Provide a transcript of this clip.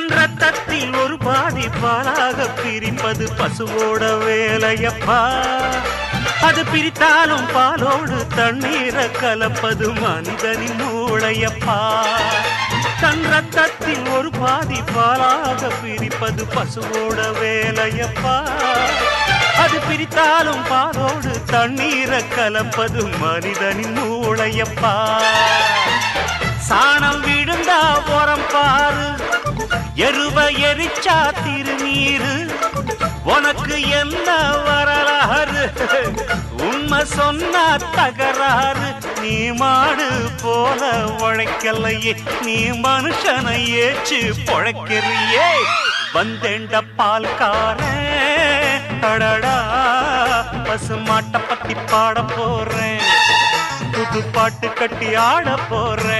தன் ரத்தத்தில் ஒரு பாதி பாலாக பிரிப்பது பசுவோட வேலையப்பா. அது பிரித்தாலும் பாலோடு தண்ணீரை கலப்பது மனிதனின் மூளையப்பா. தன் ரத்தத்தில் ஒரு பாதி பாலாக பிரிப்பது பசுவோட வேலையப்பா. அது பிரித்தாலும் பாலோடு தண்ணீரை கலப்பது மனிதனின் மூளையப்பா. எருவ எரிச்சா திருநீரு. உனக்கு என்ன வரலாறு? உண்மை சொன்னா தகராறு. நீ மாடு போல உழைக்கலையே நீ மனுஷனை ஏச்சு பொழைக்கிறியே. வந்தேண்ட பால்காரன் அடடா பசு மாட்டை பத்தி பாட போறேன். புது பாட்டு கட்டி ஆட போறேன்.